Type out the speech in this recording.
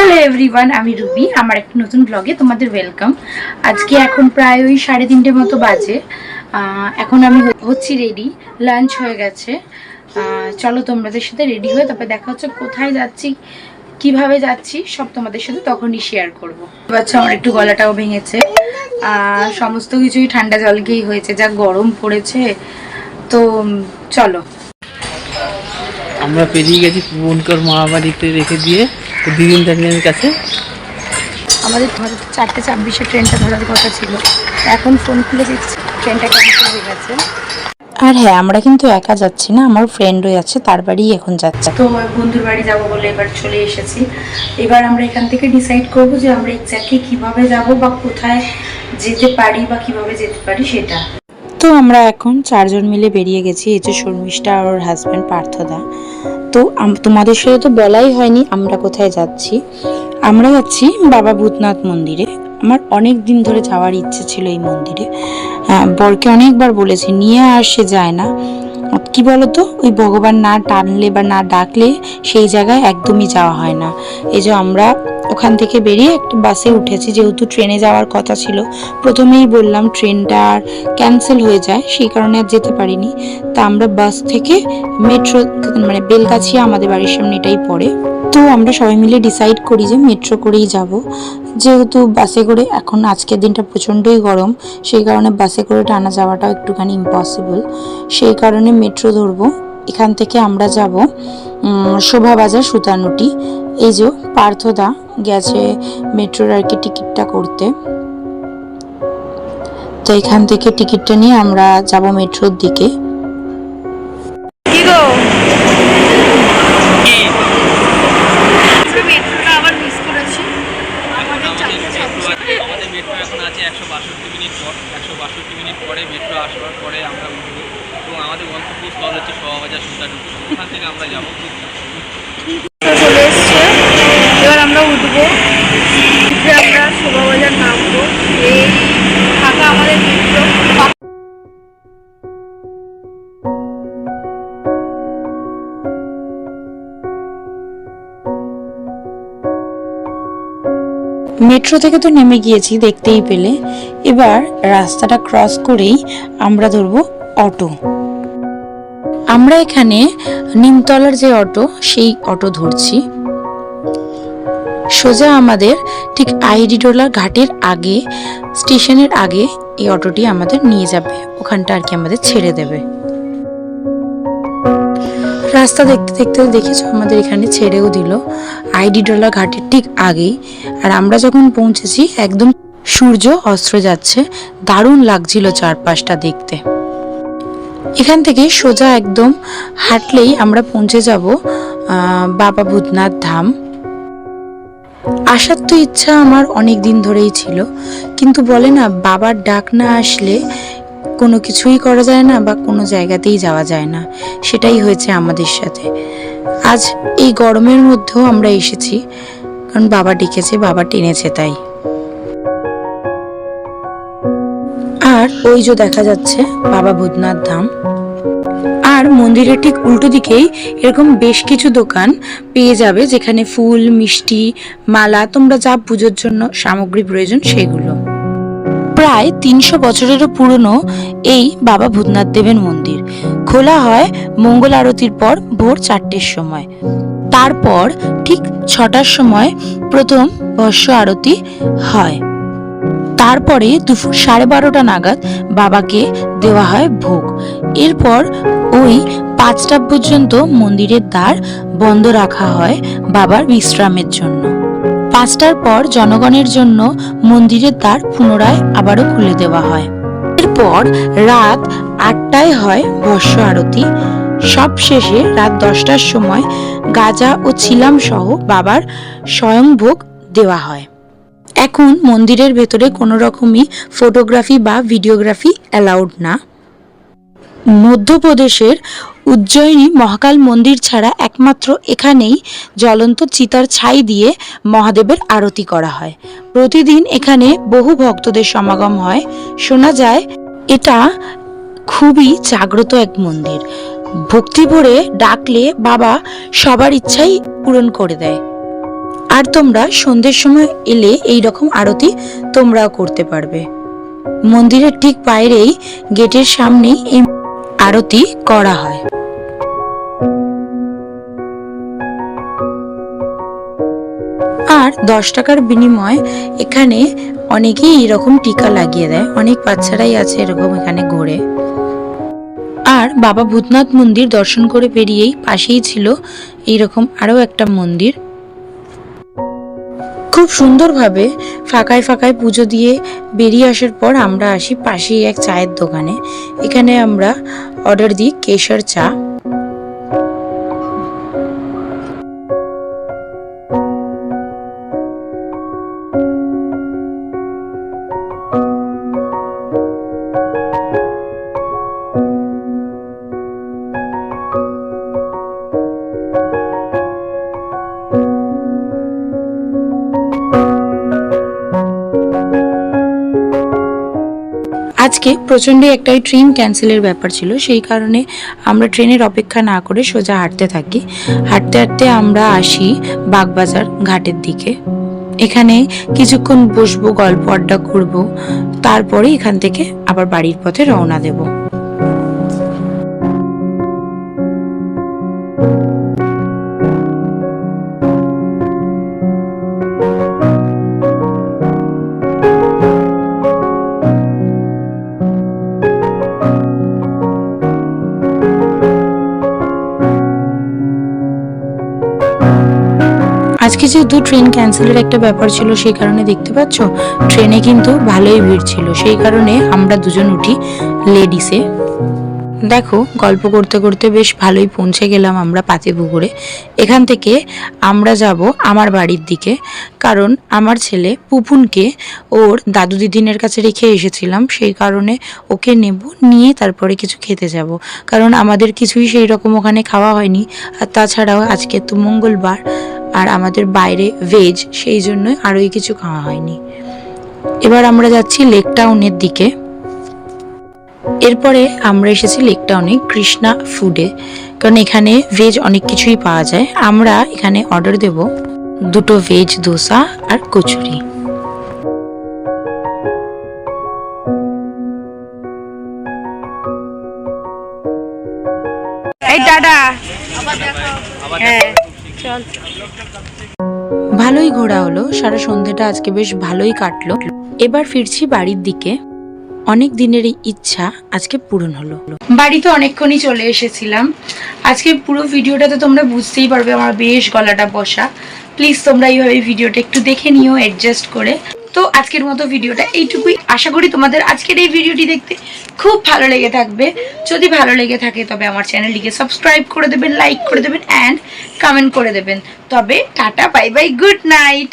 Hello everyone আমি Ruby, আমার একটা নতুন ব্লগে তোমাদের ওয়েলকাম আজকে এখন প্রায় ওই সাড়ে তিনটে মতো বাজে। এখন আমি হচ্ছি রেডি লাঞ্চ হয়ে গেছে। চলো তোমাদের সাথে রেডি হয়ে তারপর দেখা হচ্ছে কোথায় যাচ্ছি, কীভাবে যাচ্ছি, সব তোমাদের সাথে তখনই শেয়ার করব। বাচ্চা আমার একটু গলাটাও ভেঙেছে। সমস্ত কিছুই ঠান্ডা জল জলকেই হয়েছে, যা গরম পড়েছে। তো চলো। আমরা পেরিয়ে গেছি পুবনকর মহাবাড়িতে রেখে দিয়ে। দিদিন কাছে? আমাদের ধরো চারটে ছাব্বিশে ট্রেনটা ধরার কথা ছিল। এখন ফোন খুলে দেখছি ট্রেনটা ক্যান্সেল হয়ে গেছে? আর হ্যাঁ আমরা কিন্তু একা যাচ্ছি না আমার ফ্রেন্ডও যাচ্ছে তার বাড়ি এখন যাচ্ছে। তো বন্ধুর বাড়ি যাব বলে এবার চলে এসেছি। এবার আমরা এখান থেকে ডিসাইড করব যে আমরা এক্স্যাক্টলি কীভাবে যাব বা কোথায় যেতে পারি বা কীভাবে যেতে পারি সেটা। তো আমরা এখন চারজন মিলে বেরিয়ে গেছি এই যে শর্মিষ্ঠা আর ওর হাজব্যান্ড পার্থদা। তো তোমাদের সাথে তো বলাই হয়নি আমরা কোথায় যাচ্ছি। আমরা যাচ্ছি বাবা ভূতনাথ মন্দিরে। আমার অনেক দিন ধরে যাওয়ার ইচ্ছে ছিল এই মন্দিরে। হ্যাঁ, বরকে অনেকবার বলেছি নিয়ে আর সে যায় না। কি বলতো? ওই ভগবান না টানলে বা না ডাকলে সেই জায়গায় একদমই যাওয়া হয় না। এই যে আমরা ওখান থেকে বেরিয়ে একটা বাসে উঠেছি, যেহেতু ট্রেনে যাওয়ার কথা ছিল, প্রথমেই বললাম ট্রেনটা আর ক্যান্সেল হয়ে যায়, সেই কারণে আর যেতে পারিনি। তা আমরা বাস থেকে মেট্রো মানে বেলগাছিয়া আমাদের বাড়ির সামনে এটাই পড়ে। তো আমরা সবাই মিলে ডিসাইড করি যে মেট্রো করেই যাব। যেহেতু বাসে করে এখন আজকের দিনটা প্রচণ্ডই গরম, সেই কারণে বাসে করে টানা যাওয়াটাও একটুখানি ইম্পসিবল সেই কারণে মেট্রো ধরবো। এখান থেকে আমরা যাব শোভাবাজার সুতানুটি। এই যে পার্থদা গেছে মেট্রোর আর কি টিকিটটা করতে। তো এখান থেকে টিকিটটা নিয়ে আমরা যাব মেট্রোর দিকে মেট্রোটা আবার মিস করেছি আমাদের চারটে ছাব্বিশ আমাদের মেট্রো এখন আছে একশো বাষট্টি মিনিট পর একশো বাষট্টি মিনিট পরে মেট্রো আসবার পরে আমরা উঠবো এবং আমাদের গন্তব্যস্থল হচ্ছে শোভাবাজার সুতার ওখান থেকে আমরা যাব। মেট্রো থেকে তো নেমে গিয়েছি, দেখতেই পেলে। এবার রাস্তাটা ক্রস করেই আমরা ধরবো অটো। আমরা এখানে নিমতলার যে অটো, সেই অটো ধরছি। সোজা আমাদের ঠিক আইডিটোলা ঘাটের আগে, স্টেশনের আগে এই অটোটি আমাদের নিয়ে যাবে। ওখানটা আর কি আমাদের ছেড়ে দেবে। রাস্তা দেখতে দেখতে দেখেছ, আমাদের এখানে ছেড়েও দিল। আইডি ডলার ঘাটের ঠিক আগেই। আর আমরা যখন পৌঁছেছি, একদম সূর্য অস্ত্র যাচ্ছে। দারুণ লাগছিল চারপাশটা দেখতে। এখান থেকে সোজা একদম হাঁটলেই আমরা পৌঁছে যাব বাবা ভূতনাথ ধাম। আসার তো ইচ্ছা আমার অনেক দিন ধরেই ছিল। কিন্তু বলে না, বাবার ডাক না আসলে কোনো কিছুই করা যায় না বা কোনো জায়গাতেই যাওয়া যায় না। সেটাই হয়েছে আমাদের সাথে। আজ এই গরমের মধ্যেও আমরা এসেছি, কারণ বাবা ডেকেছে, বাবা টেনেছে তাই। আর ওই যে দেখা যাচ্ছে, বাবা ভূতনাথ ধাম। আর মন্দিরের ঠিক উল্টো দিকেই এরকম বেশ কিছু দোকান পেয়ে যাবে, যেখানে ফুল, মিষ্টি, মালা, তোমরা যা পুজোর জন্য সামগ্রী প্রয়োজন সেগুলো। প্রায় তিনশো বছরেরও পুরনো এই বাবা ভূতনাথ দেবের মন্দির। খোলা হয় মঙ্গল আরতির পর ভোর চারটের সময়। তারপর ঠিক ছটার সময় প্রথম ভস্য আরতি হয়। তারপরে দুপুর সাড়ে বারোটা নাগাদ বাবাকে দেওয়া হয় ভোগ। এরপর ওই পাঁচটা পর্যন্ত মন্দিরের দ্বার বন্ধ রাখা হয় বাবার বিশ্রামের জন্য। পাঁচটার পর জনগণের জন্য মন্দিরের দ্বার পুনরায় আবারও খুলে দেওয়া হয়। এরপর রাত আটটায় হয় ভস্য আরতি। সব শেষে রাত দশটার সময় গাজা ও ছিলাম সহ বাবার স্বয়ংভোগ দেওয়া হয়। এখন মন্দিরের ভেতরে কোনো রকমই ফটোগ্রাফি বা ভিডিওগ্রাফি অ্যালাউড না। মধ্যপ্রদেশের উজ্জয়িনী মহাকাল মন্দির ছাড়া একমাত্র এখানেই জ্বলন্ত চিতার ছাই দিয়ে মহাদেবের আরতি করা হয়। প্রতিদিন এখানে বহু ভক্তদের সমাগম হয়। শোনা যায়, এটা খুবই জাগ্রত এক মন্দির। ভক্তি ভরে ডাকলে বাবা সবার ইচ্ছাই পূরণ করে দেয়। আর তোমরা সন্ধ্যের সময় এলে এই রকম আরতি তোমরাও করতে পারবে। মন্দিরের ঠিক বাইরেই গেটের সামনেই এই আরতি করা হয়। আর দশ টাকার বিনিময়ে এখানে অনেকেই এরকম টিকা লাগিয়ে দেয়। অনেক বাচ্চারাই আছে এরকম এখানে ঘোরে। আর বাবা ভূতনাথ মন্দির দর্শন করে বেরিয়েই পাশেই ছিল এইরকম আরও একটা মন্দির। খুব সুন্দরভাবে ফাঁকায় ফাঁকায় পুজো দিয়ে বেরিয়ে আসার পর আমরা আসি পাশেই এক চায়ের দোকানে। এখানে আমরা অর্ডার দিই কেশর চা। আজকে প্রচণ্ড একটাই ট্রেন ক্যান্সেলের ব্যাপার ছিল, সেই কারণে আমরা ট্রেনের অপেক্ষা না করে সোজা হাঁটতে থাকি। হাঁটতে হাঁটতে আমরা আসি বাগবাজার ঘাটের দিকে। এখানে কিছুক্ষণ বসবো, গল্প আড্ডা করব, তারপরে এখান থেকে আবার বাড়ির পথে রওনা দেব। আজকে যেহেতু ট্রেন ক্যান্সেলের একটা ব্যাপার ছিল, সেই কারণে দেখতে পাচ্ছ? ট্রেনে কিন্তু ভালোই ভিড় ছিল। সেই কারণে আমরা দুজন উঠি লেডিসে দেখো, গল্প করতে করতে বেশ ভালোই পৌঁছে গেলাম আমরা পাতিপুকুরে। এখান থেকে আমরা যাব আমার বাড়ির দিকে, কারণ আমার ছেলে পুপুনকে ওর দাদু দিদিনের কাছে রেখে এসেছিলাম। সেই কারণে ওকে নেব, নিয়ে তারপরে কিছু খেতে যাব। কারণ আমাদের কিছুই সেই রকম ওখানে খাওয়া হয়নি। আর তাছাড়াও আজকে তো মঙ্গলবার আর আমাদের বাইরে ভেজ সেই জন্যই আরোই কিছু খাওয়া হয়নি। এবার আমরা যাচ্ছি লেক টাউনের দিকে। এরপরে আমরা এসেছি লেক টাউনে কৃষ্ণা ফুডে কারণ এখানে ভেজ অনেক কিছুই পাওয়া যায়। আমরা এখানে অর্ডার দেব দুটো ভেজ দোসা আর কচুরি। এই টাটা হ্যাঁ। চল। ভালোই ঘোরা হলো সারা সন্ধ্যেটা আজকে বেশ ভালোই কাটলো। এবার ফিরছি বাড়ির দিকে। অনেক দিনের ইচ্ছা আজকে পূরণ হলো। বাড়িতে অনেকক্ষণই চলে এসেছিলাম। আজকে পুরো ভিডিওটাতে তোমরা বুঝতেই পারবে আমার বেশ গলাটা বসা। প্লিজ তোমরা এইভাবে ভিডিওটা একটু দেখে নিও অ্যাডজাস্ট করে। তো আজকের মতো ভিডিওটা এইটুকুই। আশা করি তোমাদের আজকের এই ভিডিওটি দেখতে খুব ভালো লেগে থাকবে। যদি ভালো লেগে থাকে, তবে আমার চ্যানেলটিকে সাবস্ক্রাইব করে দেবেন, লাইক করে দেবেন অ্যান্ড কমেন্ট করে দেবেন। তবে tata, bye bye, good night!